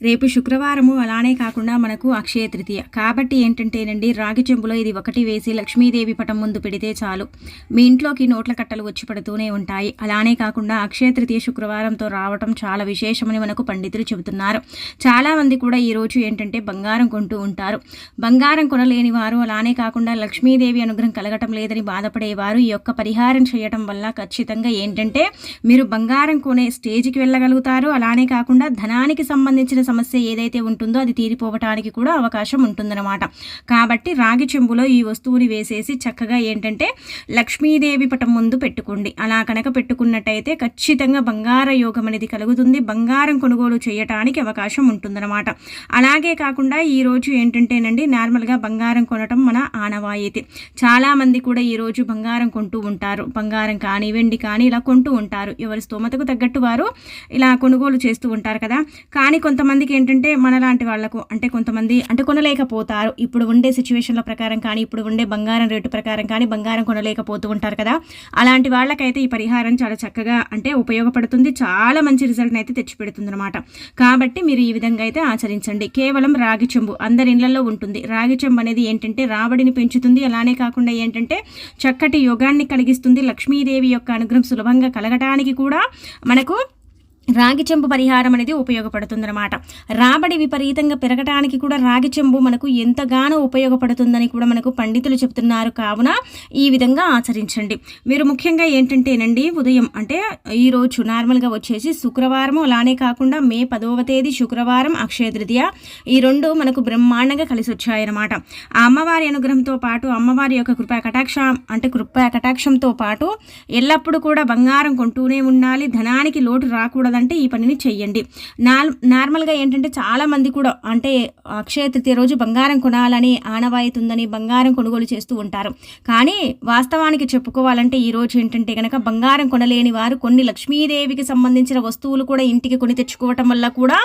రేపు శుక్రవారము అలానే కాకుండా మనకు అక్షయ తృతీయ. కాబట్టి ఏంటంటేనండి రాగి చెంబులో ఇది ఒకటి వేసి లక్ష్మీదేవి పటం ముందు పెడితే చాలు. మీ ఇంట్లోకి నోట్ల కట్టలు వచ్చి పడుతూనే ఉంటాయి. అలానే కాకుండా అక్షయ తృతీయ శుక్రవారంతో రావటం చాలా విశేషమని మనకు పండితులు చెబుతున్నారు. చాలామంది కూడా ఈరోజు ఏంటంటే బంగారం కొంటూ ఉంటారు. బంగారం కొనలేని వారు అలానే కాకుండా లక్ష్మీదేవి అనుగ్రహం కలగటం లేదని బాధపడేవారు ఈ యొక్క పరిహారం చేయటం వల్ల ఖచ్చితంగా ఏంటంటే మీరు బంగారం కొనే స్టేజ్కి వెళ్ళగలుగుతారు. అలానే కాకుండా ధనానికి సంబంధించిన సమస్య ఏదైతే ఉంటుందో అది తీరిపోవటానికి కూడా అవకాశం ఉంటుందన్నమాట. కాబట్టి రాగి చెంబులో ఈ వస్తువుని వేసేసి చక్కగా ఏంటంటే లక్ష్మీదేవి పటం ముందు పెట్టుకోండి. అలా కనుక పెట్టుకున్నట్టయితే ఖచ్చితంగా బంగార యోగం అనేది కలుగుతుంది. బంగారం కొనుగోలు చేయటానికి అవకాశం ఉంటుందన్నమాట. అలాగే కాకుండా ఈరోజు ఏంటంటేనండి నార్మల్గా బంగారం కొనటం మన ఆనవాయితీ. చాలామంది కూడా ఈరోజు బంగారం కొంటూ ఉంటారు. బంగారం కానీ వెండి కానీ ఇలా కొంటూ ఉంటారు. ఎవరి స్తోమతకు తగ్గట్టు వారు ఇలా కొనుగోలు చేస్తూ ఉంటారు కదా. కానీ కొంతమంది కొంతమందికి ఏంటంటే మనలాంటి వాళ్ళకు అంటే కొంతమంది అంటే కొనలేకపోతారు. ఇప్పుడు ఉండే సిచ్యువేషన్ల ప్రకారం కానీ ఇప్పుడు ఉండే బంగారం రేటు ప్రకారం కానీ బంగారం కొనలేకపోతూ ఉంటారు కదా. అలాంటి వాళ్ళకైతే ఈ పరిహారం చాలా చక్కగా అంటే ఉపయోగపడుతుంది. చాలా మంచి రిజల్ట్ని అయితే తెచ్చిపెడుతుంది అనమాట కాబట్టి మీరు ఈ విధంగా అయితే ఆచరించండి. కేవలం రాగి చెంబు అందరి ఇళ్ళలో ఉంటుంది. రాగి చెంబు అనేది ఏంటంటే రాబడిని పెంచుతుంది. అలానే కాకుండా ఏంటంటే చక్కటి యోగాన్ని కలిగిస్తుంది. లక్ష్మీదేవి యొక్క అనుగ్రహం సులభంగా కలగటానికి కూడా మనకు రాగి చెంబు పరిహారం అనేది ఉపయోగపడుతుందన్నమాట. రాబడి విపరీతంగా పెరగటానికి కూడా రాగి చెంబు మనకు ఎంతగానో ఉపయోగపడుతుందని కూడా మనకు పండితులు చెప్తున్నారు. కావున ఈ విధంగా ఆచరించండి. మీరు ముఖ్యంగా ఏంటంటేనండి ఉదయం అంటే ఈరోజు నార్మల్గా వచ్చేసి శుక్రవారం అలానే కాకుండా మే పదవ తేదీ శుక్రవారం అక్షయ తృతీయ ఈ రెండు మనకు బ్రహ్మాండంగా కలిసి వచ్చాయన్నమాట ఆ అమ్మవారి అనుగ్రహంతో పాటు అమ్మవారి యొక్క కృపా కటాక్షం అంటే కృపా కటాక్షంతో పాటు ఎల్లప్పుడూ కూడా బంగారం కొంటూనే ఉండాలి. ధనానికి లోటు రాకూడదు కాదంటే ఈ పనిని చెయ్యండి. నార్మల్గా ఏంటంటే చాలామంది కూడా అంటే అక్షయ తృతీయ రోజు బంగారం కొనాలని ఆనవాయితీ ఉందని బంగారం కొనుగోలు చేస్తూ ఉంటారు. కానీ వాస్తవానికి చెప్పుకోవాలంటే ఈ రోజు ఏంటంటే కనుక బంగారం కొనలేని వారు కొన్ని లక్ష్మీదేవికి సంబంధించిన వస్తువులు కూడా ఇంటికి కొని తెచ్చుకోవటం వల్ల కూడా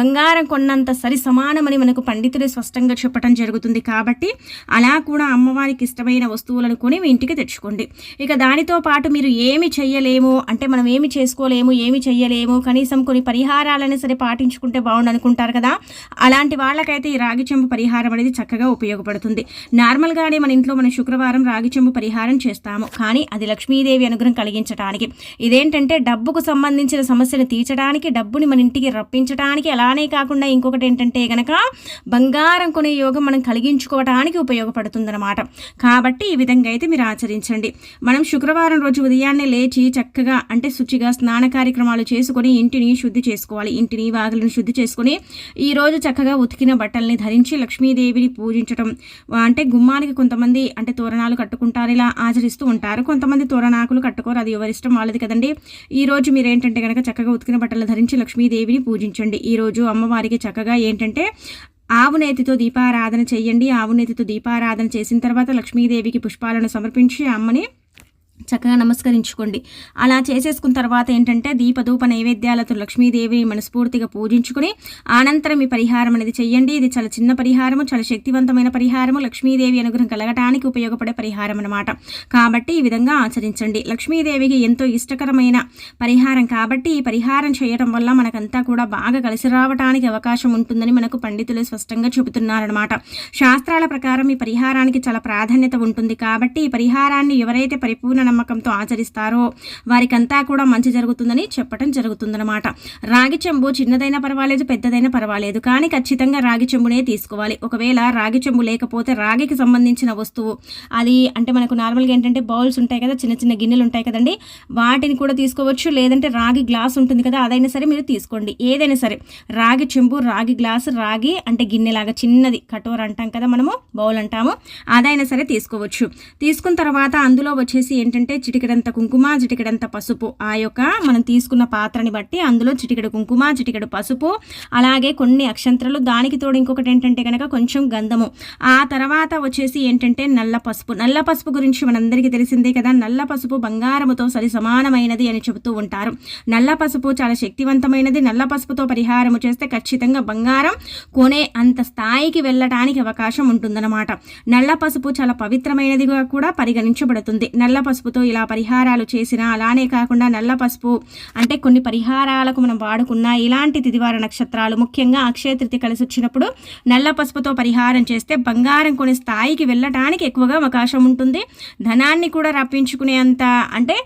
బంగారం కొన్నంత సరి సమానమని మనకు పండితులు స్పష్టంగా చెప్పడం జరుగుతుంది. కాబట్టి అలా కూడా అమ్మవారికి ఇష్టమైన వస్తువులను కొని మీ ఇంటికి తెచ్చుకోండి. ఇక దానితో పాటు మీరు ఏమి చెయ్యలేము అంటే మనం ఏమి చేసుకోలేము ఏమి చెయ్యలేము ఏమో కనీసం కొన్ని పరిహారాలని సరే పాటించుకుంటే బాగుండు అనుకుంటారు కదా. అలాంటి వాళ్ళకైతే ఈ రాగి చెంబు పరిహారం అనేది చక్కగా ఉపయోగపడుతుంది. నార్మల్గానే మన ఇంట్లో మన శుక్రవారం రాగి చెంబు పరిహారం చేస్తాము. కానీ అది లక్ష్మీదేవి అనుగ్రహం కలిగించడానికి ఇదేంటంటే డబ్బుకు సంబంధించిన సమస్యను తీర్చడానికి డబ్బుని మన ఇంటికి రప్పించడానికి అలానే కాకుండా ఇంకొకటి ఏంటంటే గనక బంగారం కొనే యోగం మనం కలిగించుకోవడానికి ఉపయోగపడుతుందన్నమాట. కాబట్టి ఈ విధంగా అయితే మీరు ఆచరించండి. మనం శుక్రవారం రోజు ఉదయాన్నే లేచి చక్కగా అంటే శుచిగా స్నాన కార్యక్రమాలు చేసుకుని చేసుకొని ఇంటిని శుద్ధి చేసుకోవాలి. ఇంటిని వాగులను శుద్ధి చేసుకొని ఈరోజు చక్కగా ఉతికిన బట్టల్ని ధరించి లక్ష్మీదేవిని పూజించడం అంటే గుమ్మానికి కొంతమంది అంటే తోరణాలు కట్టుకుంటారు ఇలా ఆచరిస్తూ ఉంటారు. కొంతమంది తోరణాకులు కట్టుకోరు అది ఎవరిష్టం వాళ్ళది కదండి. ఈరోజు మీరు ఏంటంటే కనుక చక్కగా ఉతికిన బట్టలు ధరించి లక్ష్మీదేవిని పూజించండి. ఈరోజు అమ్మవారికి చక్కగా ఏంటంటే ఆవునేతితో దీపారాధన చేయండి. ఆవునేతితో దీపారాధన చేసిన తర్వాత లక్ష్మీదేవికి పుష్పాలను సమర్పించి అమ్మని చక్కగా నమస్కరించుకోండి. అలా చేసేసుకున్న తర్వాత ఏంటంటే దీపధూప నైవేద్యాలతో లక్ష్మీదేవిని మనస్ఫూర్తిగా పూజించుకుని అనంతరం ఈ పరిహారం అనేది చెయ్యండి. ఇది చాలా చిన్న పరిహారము చాలా శక్తివంతమైన పరిహారము. లక్ష్మీదేవి అనుగ్రహం కలగటానికి ఉపయోగపడే పరిహారం అనమాట కాబట్టి ఈ విధంగా ఆచరించండి. లక్ష్మీదేవికి ఎంతో ఇష్టకరమైన పరిహారం కాబట్టి ఈ పరిహారం చేయడం వల్ల మనకంతా కూడా బాగా కలిసి రావడానికి అవకాశం ఉంటుందని మనకు పండితులు స్పష్టంగా చెబుతున్నారనమాట శాస్త్రాల ప్రకారం ఈ పరిహారానికి చాలా ప్రాధాన్యత ఉంటుంది కాబట్టి ఈ పరిహారాన్ని ఎవరైతే పరిపూర్ణ నమ్మకంతో ఆచరిస్తారో వారికంతా కూడా మంచి జరుగుతుందని చెప్పడం జరుగుతుందన్నమాట. రాగి చెంబు చిన్నదైనా పర్వాలేదు పెద్దదైనా పర్వాలేదు కానీ ఖచ్చితంగా రాగి చెంబునే తీసుకోవాలి. ఒకవేళ రాగి చెంబు లేకపోతే రాగికి సంబంధించిన వస్తువు అది అంటే మనకు నార్మల్గా ఏంటంటే బౌల్స్ ఉంటాయి కదా చిన్న చిన్న గిన్నెలు ఉంటాయి కదండి వాటిని కూడా తీసుకోవచ్చు. లేదంటే రాగి గ్లాస్ ఉంటుంది కదా అదైనా సరే మీరు తీసుకోండి. ఏదైనా సరే రాగి చెంబు రాగి గ్లాస్ రాగి అంటే గిన్నెలాగా చిన్నది కటోర్ అంటాం కదా మనము బౌల్ అంటాము అదైనా సరే తీసుకోవచ్చు. తీసుకున్న తర్వాత అందులో వచ్చేసి ఏంటంటే అంటే చిటికెడంత కుంకుమ చిటికెడంత పసుపు. ఆ యొక్క మనం తీసుకున్న పాత్రని బట్టి అందులో చిటికెడు కుంకుమ చిటికెడు పసుపు అలాగే కొన్ని అక్షంత్రలు. దానికి తోడు ఇంకొకటి ఏంటంటే కనుక కొంచెం గంధము. ఆ తర్వాత వచ్చేసి ఏంటంటే నల్ల పసుపు. నల్ల పసుపు గురించి మనందరికీ తెలిసిందే కదా. నల్ల పసుపు బంగారముతో సరి సమానమైనది అని చెబుతూ ఉంటారు. నల్ల పసుపు చాలా శక్తివంతమైనది. నల్ల పసుపుతో పరిహారము చేస్తే ఖచ్చితంగా బంగారం కొనే అంత స్థాయికి వెళ్ళటానికి అవకాశం ఉంటుందన్నమాట. నల్ల పసుపు చాలా పవిత్రమైనదిగా కూడా పరిగణించబడుతుంది. నల్ల పసుపు పసుపుతో ఇలా పరిహారాలు చేసిన అలానే కాకుండా నల్ల పసుపు అంటే కొన్ని పరిహారాలకు మనం వాడుకున్న ఇలాంటి తిదివార నక్షత్రాలు ముఖ్యంగా అక్షయ తృతి కలిసి వచ్చినప్పుడు నల్ల పసుపుతో పరిహారం చేస్తే బంగారం కొన్ని స్థాయికి వెళ్ళటానికి ఎక్కువగా అవకాశం ఉంటుంది. ధనాన్ని కూడా రప్పించుకునేంత అంటే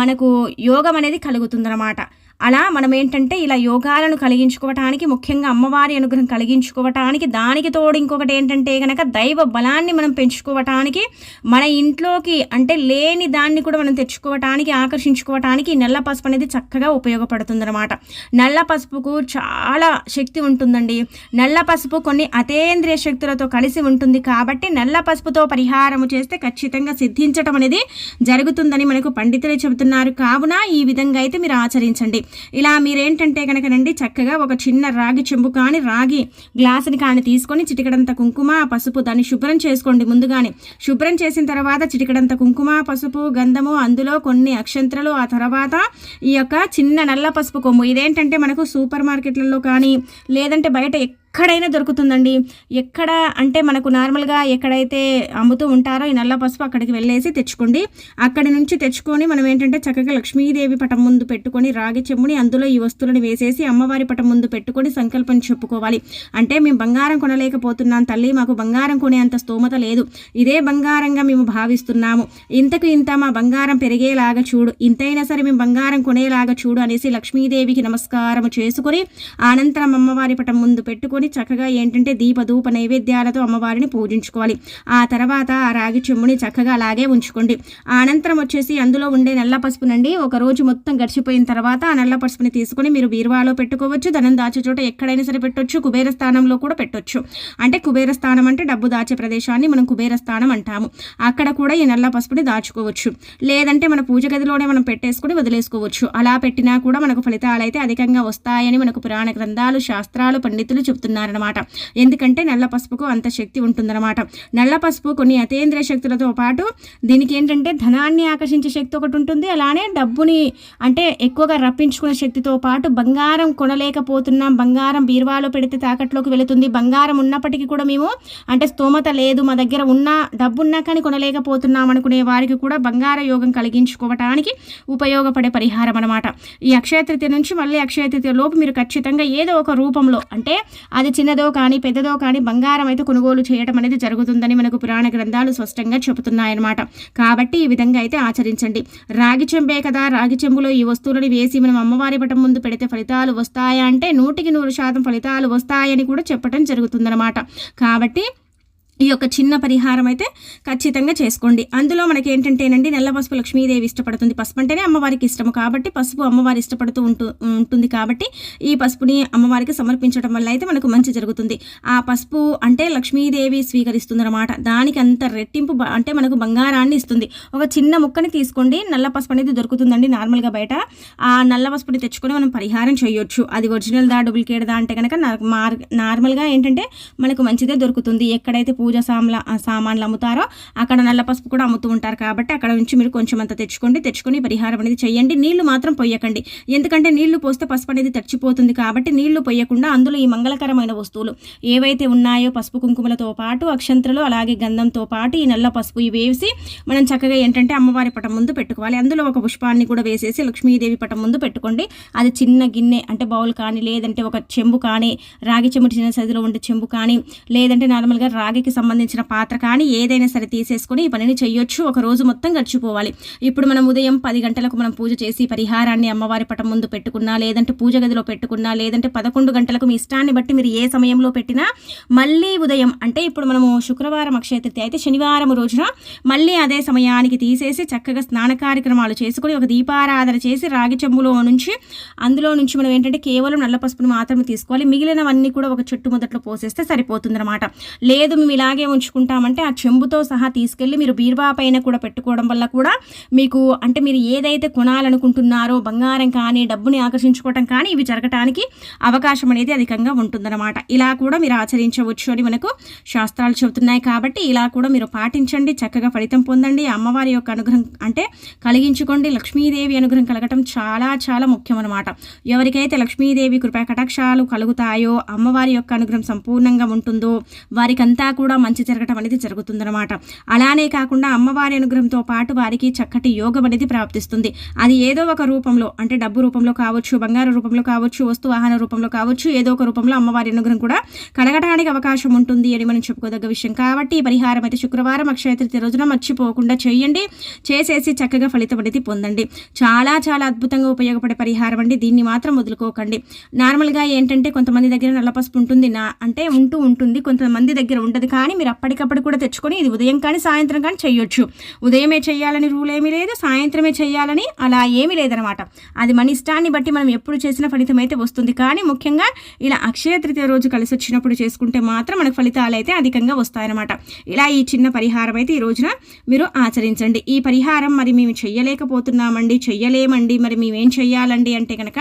మనకు యోగం అనేది కలుగుతుందన్నమాట. అలా మనం ఏంటంటే ఇలా యోగాలను కలిగించుకోవటానికి ముఖ్యంగా అమ్మవారి అనుగ్రహం కలిగించుకోవటానికి దానికి తోడు ఇంకొకటి ఏంటంటే కనుక దైవ బలాన్ని మనం పెంచుకోవటానికి మన ఇంట్లోకి అంటే లేని దాన్ని కూడా మనం తెచ్చుకోవటానికి ఆకర్షించుకోవటానికి నల్ల పసుపు అనేది చక్కగా ఉపయోగపడుతుంది అనమాట నల్ల పసుపుకు చాలా శక్తి ఉంటుందండి. నల్ల పసుపు కొన్ని అతేంద్రియ శక్తులతో కలిసి ఉంటుంది కాబట్టి నల్ల పసుపుతో పరిహారము చేస్తే ఖచ్చితంగా సిద్ధించటం అనేది జరుగుతుందని మనకు పండితులు చెబుతున్నారు. కావున ఈ విధంగా అయితే మీరు ఆచరించండి. ఇలా మీరేంటంటే కనుకనండి చక్కగా ఒక చిన్న రాగి చెంబు కానీ రాగి గ్లాసుని కానీ తీసుకొని చిటికడంత కుంకుమ పసుపు దాన్ని శుభ్రం చేసుకోండి ముందుగానే. శుభ్రం చేసిన తర్వాత చిటికడంత కుంకుమ పసుపు గంధము అందులో కొన్ని అక్షంతలు ఆ తర్వాత ఈ యొక్క చిన్న నల్ల పసుపు కొమ్ము. ఇదేంటంటే మనకు సూపర్ మార్కెట్లలో కానీ లేదంటే బయట ఎక్కడైనా దొరుకుతుందండి. ఎక్కడ అంటే మనకు నార్మల్గా ఎక్కడైతే అమ్ముతూ ఉంటారో ఈ నల్ల పసుపు అక్కడికి వెళ్ళేసి తెచ్చుకోండి. అక్కడి నుంచి తెచ్చుకొని మనం ఏంటంటే చక్కగా లక్ష్మీదేవి పటం ముందు పెట్టుకొని రాగి చెమ్ముని అందులో ఈ వస్తువులను వేసేసి అమ్మవారి పటం ముందు పెట్టుకొని సంకల్పం చెప్పుకోవాలి. అంటే మేము బంగారం కొనలేకపోతున్నాం తల్లి మాకు బంగారం కొనే అంత స్తోమత లేదు. ఇదే బంగారంగా మేము భావిస్తున్నాము. ఇంతకు ఇంత మా బంగారం పెరిగేలాగా చూడు ఇంతైనా సరే మేము బంగారం కొనేలాగా చూడు అనేసి లక్ష్మీదేవికి నమస్కారం చేసుకొని అనంతరం అమ్మవారి పటం ముందు పెట్టుకొని పెట్టుకొని చక్కగా ఏంటంటే దీపధూప నైవేద్యాలతో అమ్మవారిని పూజించుకోవాలి. ఆ తర్వాత ఆ రాగి చెమ్ముని చక్కగా అలాగే ఉంచుకోండి. అనంతరం వచ్చేసి అందులో ఉండే నల్ల పసుపునండి ఒక రోజు మొత్తం గడిచిపోయిన తర్వాత ఆ నల్ల పసుపుని తీసుకొని మీరు బీరువాలో పెట్టుకోవచ్చు. ధనం దాచే చోట ఎక్కడైనా సరే పెట్టొచ్చు. కుబేర స్థానంలో కూడా పెట్టొచ్చు. అంటే కుబేర స్థానం అంటే డబ్బు దాచే ప్రదేశాన్ని మనం కుబేర స్థానం అంటాము. అక్కడ కూడా ఈ నల్ల పసుపుని దాచుకోవచ్చు. లేదంటే మన పూజ గదిలోనే మనం పెట్టేసుకుని వదిలేసుకోవచ్చు. అలా పెట్టినా కూడా మనకు ఫలితాలు అయితే అధికంగా వస్తాయని మనకు పురాణ గ్రంథాలు శాస్త్రాలు పండితులు చెబుతున్నారు. చెప్తున్నారనమాట ఎందుకంటే నల్ల పసుపుకు అంత శక్తి ఉంటుందన్నమాట. నల్ల పసుపు కొన్ని అతేంద్రియ శక్తులతో పాటు దీనికి ఏంటంటే ధనాన్ని ఆకర్షించే శక్తి ఒకటి ఉంటుంది. అలానే డబ్బుని అంటే ఎక్కువగా రప్పించుకునే శక్తితో పాటు బంగారం కొనలేకపోతున్నాం. బంగారం బీరువాలో పెడితే తాకట్లోకి వెళుతుంది. బంగారం ఉన్నప్పటికీ కూడా మేము అంటే స్తోమత లేదు. మా దగ్గర ఉన్న డబ్బు ఉన్నా కానీ కొనలేకపోతున్నాం అనుకునే వారికి కూడా బంగార యోగం కలిగించుకోవటానికి ఉపయోగపడే పరిహారం అనమాట ఈ అక్షయ తృతీయ నుంచి మళ్ళీ అక్షయ తృతీయ లోపు మీరు ఖచ్చితంగా ఏదో ఒక రూపంలో అంటే అది చిన్నదో కానీ పెద్దదో కానీ బంగారం అయితే కొనుగోలు చేయడం అనేది జరుగుతుందని మనకు పురాణ గ్రంథాలు స్పష్టంగా చెబుతున్నాయన్నమాట. కాబట్టి ఈ విధంగా అయితే ఆచరించండి. రాగి చెంబే కదా రాగి చెంబులో ఈ వస్తువులను వేసి మనం అమ్మవారి పటం ముందు పెడితే ఫలితాలు వస్తాయా అంటే నూటికి నూరు శాతం ఫలితాలు వస్తాయని కూడా చెప్పడం జరుగుతుందన్నమాట. కాబట్టి ఈ యొక్క చిన్న పరిహారం అయితే ఖచ్చితంగా చేసుకోండి. అందులో మనకి ఏంటంటేనండి నల్ల పసుపు లక్ష్మీదేవి ఇష్టపడుతుంది. పసుపు అంటేనే అమ్మవారికి ఇష్టము కాబట్టి పసుపు అమ్మవారి ఇష్టపడుతూ ఉంటూ ఉంటుంది కాబట్టి ఈ పసుపుని అమ్మవారికి సమర్పించడం వల్ల అయితే మనకు మంచి జరుగుతుంది. ఆ పసుపు అంటే లక్ష్మీదేవి స్వీకరిస్తుంది అనమాట దానికి అంత రెట్టింపు అంటే మనకు బంగారాన్ని ఇస్తుంది. ఒక చిన్న ముక్కని తీసుకోండి. నల్ల పసుపు అనేది దొరుకుతుందండి నార్మల్గా బయట. ఆ నల్ల పసుపుని తెచ్చుకొని మనం పరిహారం చేయొచ్చు. అది ఒరిజినల్ దా డూప్లికేట్ దా అంటే కనుక నార్మల్గా ఏంటంటే మనకు మంచిదే దొరుకుతుంది. ఎక్కడైతే పూజ పూజ సామ్ల సామాన్లు అమ్ముతారో అక్కడ నల్ల పసుపు కూడా అమ్ముతూ ఉంటారు. కాబట్టి అక్కడ నుంచి మీరు కొంచెం అంత తెచ్చుకోండి. తెచ్చుకొని పరిహారం అనేది చేయండి. నీళ్ళు మాత్రం పొయ్యకండి ఎందుకంటే నీళ్ళు పోస్తే పసుపు అనేది తడిచిపోతుంది కాబట్టి నీళ్ళు పొయ్యకుండా అందులో ఈ మంగళకరమైన వస్తువులు ఏవైతే ఉన్నాయో పసుపు కుంకుమలతో పాటు అక్షంతలు అలాగే గంధంతో పాటు ఈ నల్ల పసుపు ఇవి వేసి మనం చక్కగా ఏంటంటే అమ్మవారి పటం ముందు పెట్టుకోవాలి. అందులో ఒక పుష్పాన్ని కూడా వేసేసి లక్ష్మీదేవి పటం ముందు పెట్టుకోండి. అది చిన్న గిన్నె అంటే బౌల్ కానీ లేదంటే ఒక చెంబు కానీ రాగి చెంబు చిన్న సైజులో ఉండే చెంబు కానీ లేదంటే నార్మల్గా రాగికి సంబంధించిన పాత్ర కానీ ఏదైనా సరే తీసేసుకొని ఈ పనిని చేయొచ్చు ఒక రోజు మొత్తం గడిచిపోవాలి. ఇప్పుడు మనం ఉదయం పది గంటలకు మనం పూజ చేసి పరిహారాన్ని అమ్మవారి పటం ముందు పెట్టుకున్నా లేదంటే పూజ గదిలో పెట్టుకున్నా లేదంటే పదకొండు గంటలకు మీ ఇష్టాన్ని బట్టి మీరు ఏ సమయంలో పెట్టినా మళ్ళీ ఉదయం అంటే ఇప్పుడు మనము శుక్రవారం అక్షయతృతి అయితే శనివారం రోజున మళ్ళీ అదే సమయానికి తీసేసి చక్కగా స్నాన కార్యక్రమాలు చేసుకుని ఒక దీపారాధన చేసి రాగి చెంబులో నుంచి అందులో నుంచి మనం ఏంటంటే కేవలం నల్ల పసుపును మాత్రమే తీసుకోవాలి. మిగిలినవన్నీ కూడా ఒక చెట్టు మొదట్లో పోసేస్తే సరిపోతుందన్నమాట. లేదు మేము ఇలాగే ఉంచుకుంటామంటే ఆ చెంబుతో సహా తీసుకెళ్ళి మీరు బీరువా పైన కూడా పెట్టుకోవడం వల్ల కూడా మీకు అంటే మీరు ఏదైతే కొనాలనుకుంటున్నారో బంగారం కానీ డబ్బుని ఆకర్షించుకోవటం కానీ ఇవి జరగటానికి అవకాశం అనేది అధికంగా ఉంటుందన్నమాట. ఇలా కూడా మీరు ఆచరించవచ్చు అని మనకు శాస్త్రాలు చెబుతున్నాయి కాబట్టి ఇలా కూడా మీరు పాటించండి చక్కగా ఫలితం పొందండి. అమ్మవారి యొక్క అనుగ్రహం అంటే కలిగించుకోండి. లక్ష్మీదేవి అనుగ్రహం కలగటం చాలా చాలా ముఖ్యం అనమాట ఎవరికైతే లక్ష్మీదేవి కృపా కటాక్షాలు కలుగుతాయో అమ్మవారి యొక్క అనుగ్రహం సంపూర్ణంగా ఉంటుందో వారికంతా కూడా కూడా మంచి జరగటం అనేది జరుగుతుందన్నమాట. అలానే కాకుండా అమ్మవారి అనుగ్రహంతో పాటు వారికి చక్కటి యోగం అనేది ప్రాప్తిస్తుంది. అది ఏదో ఒక రూపంలో అంటే డబ్బు రూపంలో కావచ్చు బంగారు రూపంలో కావచ్చు వస్తు వాహన రూపంలో కావచ్చు ఏదో ఒక రూపంలో అమ్మవారి అనుగ్రహం కూడా కలగడానికి అవకాశం ఉంటుంది అని మనం చెప్పుకోదగ్గ విషయం. కాబట్టి పరిహారం అయితే శుక్రవారం అక్షయ తృతీయ రోజున మర్చిపోకుండా చేయండి. చేసేసి చక్కగా ఫలితం అనేది పొందండి. చాలా చాలా అద్భుతంగా ఉపయోగపడే పరిహారం అండి. దీన్ని మాత్రం వదులుకోకండి. నార్మల్గా ఏంటంటే కొంతమంది దగ్గర నల్ల పసుపు ఉంటుంది నా అంటే ఉంటూ ఉంటుంది. కొంతమంది దగ్గర ఉండదు కానీ మీరు అప్పటికప్పుడు కూడా తెచ్చుకొని ఇది ఉదయం కానీ సాయంత్రం కానీ చేయొచ్చు ఉదయమే చేయాలని రూల్ ఏమీ లేదు సాయంత్రమే చేయాలని అలా ఏమీ లేదనమాట అది మన ఇష్టాన్ని బట్టి మనం ఎప్పుడు చేసిన ఫలితం అయితే వస్తుంది. కానీ ముఖ్యంగా ఇలా అక్షయ తృతీయ రోజు కలిసి వచ్చినప్పుడు చేసుకుంటే మాత్రం మనకు ఫలితాలు అయితే అధికంగా వస్తాయన్నమాట. ఇలా ఈ చిన్న పరిహారం అయితే ఈ రోజున మీరు ఆచరించండి. ఈ పరిహారం మరి మేము చెయ్యలేకపోతున్నామండి చెయ్యలేమండి మరి మేమేం చెయ్యాలండి అంటే కనుక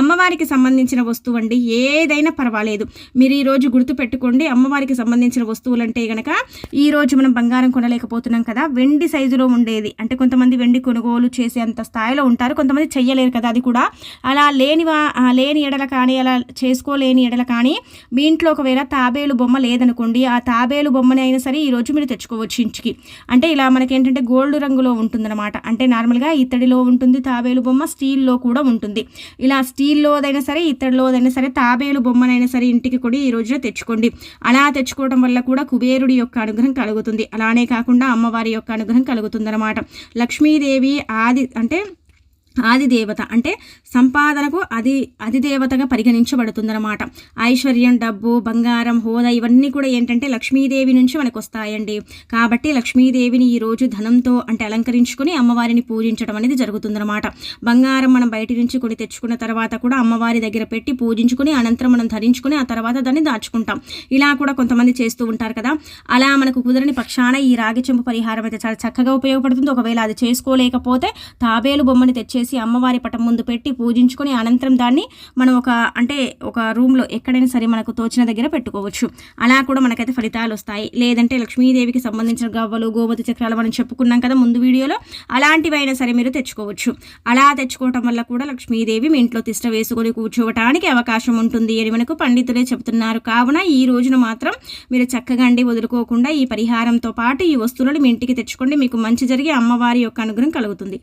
అమ్మవారికి సంబంధించిన వస్తువు అండి ఏదైనా పర్వాలేదు. మీరు ఈరోజు గుర్తు పెట్టుకోండి అమ్మవారికి సంబంధించిన వస్తువులు అంటే కనుక ఈరోజు మనం బంగారం కొనలేకపోతున్నాం కదా వెండి సైజులో ఉండేది. అంటే కొంతమంది వెండి కొనుగోలు చేసే అంత స్థాయిలో ఉంటారు కొంతమంది చెయ్యలేరు కదా అది కూడా. అలా లేని లేని ఎడల కానీ అలా చేసుకోలేని ఎడల కానీ మీ ఇంట్లో ఒకవేళ తాబేలు బొమ్మ లేదనుకోండి ఆ తాబేలు బొమ్మని అయినా సరే ఈరోజు మీరు తెచ్చుకోవచ్చు ఇంటికి. అంటే ఇలా మనకి ఏంటంటే గోల్డ్ రంగులో ఉంటుందన్నమాట. అంటే నార్మల్గా ఇత్తడిలో ఉంటుంది తాబేలు బొమ్మ స్టీల్లో కూడా ఉంటుంది. ఇలా స్టీల్లోదైనా సరే ఇత్తడిలోదైనా సరే తాబేలు బొమ్మనైనా సరే ఇంటికి కూడా ఈ రోజున తెచ్చుకోండి. అలా తెచ్చుకోవడం వల్ల కూడా కుబేరుడి యొక్క అనుగ్రహం కలుగుతుంది. అలానే కాకుండా అమ్మవారి యొక్క అనుగ్రహం కలుగుతుందన్నమాట. లక్ష్మీదేవి ఆది అంటే ఆదిదేవత అంటే సంపాదనకు అది అధిదేవతగా పరిగణించబడుతుందన్నమాట. ఐశ్వర్యం డబ్బు బంగారం హోదా ఇవన్నీ కూడా ఏంటంటే లక్ష్మీదేవి నుంచి మనకు వస్తాయండి కాబట్టి లక్ష్మీదేవిని ఈరోజు ధనంతో అంటే అలంకరించుకుని అమ్మవారిని పూజించడం అనేది జరుగుతుందన్నమాట. బంగారం మనం బయట నుంచి కొని తెచ్చుకున్న తర్వాత కూడా అమ్మవారి దగ్గర పెట్టి పూజించుకుని అనంతరం మనం ధరించుకుని ఆ తర్వాత దాన్ని దాచుకుంటాం. ఇలా కూడా కొంతమంది చేస్తూ ఉంటారు కదా. అలా మనకు కుదరని పక్షాన ఈ రాగి చెంపు పరిహారం అయితే చాలా చక్కగా ఉపయోగపడుతుంది. ఒకవేళ అది చేసుకోలేకపోతే తాబేలు బొమ్మని తెచ్చేసి చేసి అమ్మవారి పటం ముందు పెట్టి పూజించుకొని అనంతరం దాన్ని మనం ఒక అంటే ఒక రూమ్లో ఎక్కడైనా సరే మనకు తోచిన దగ్గర పెట్టుకోవచ్చు. అలా కూడా మనకైతే ఫలితాలు వస్తాయి. లేదంటే లక్ష్మీదేవికి సంబంధించిన గవ్వలు గోమతి చక్రాలు మనం చెప్పుకున్నాం కదా ముందు వీడియోలో అలాంటివైనా సరే మీరు తెచ్చుకోవచ్చు. అలా తెచ్చుకోవటం వల్ల కూడా లక్ష్మీదేవి మీ ఇంట్లో తిష్ట వేసుకొని కూర్చోవటానికి అవకాశం ఉంటుంది అని మనకు పండితులే చెబుతున్నారు కావున ఈ రోజున మాత్రం మీరు చక్కగా అండి వదులుకోకుండా ఈ పరిహారంతో పాటు ఈ వస్తువులను మీ ఇంటికి తెచ్చుకోండి. మీకు మంచి జరిగి అమ్మవారి యొక్క అనుగ్రహం కలుగుతుంది.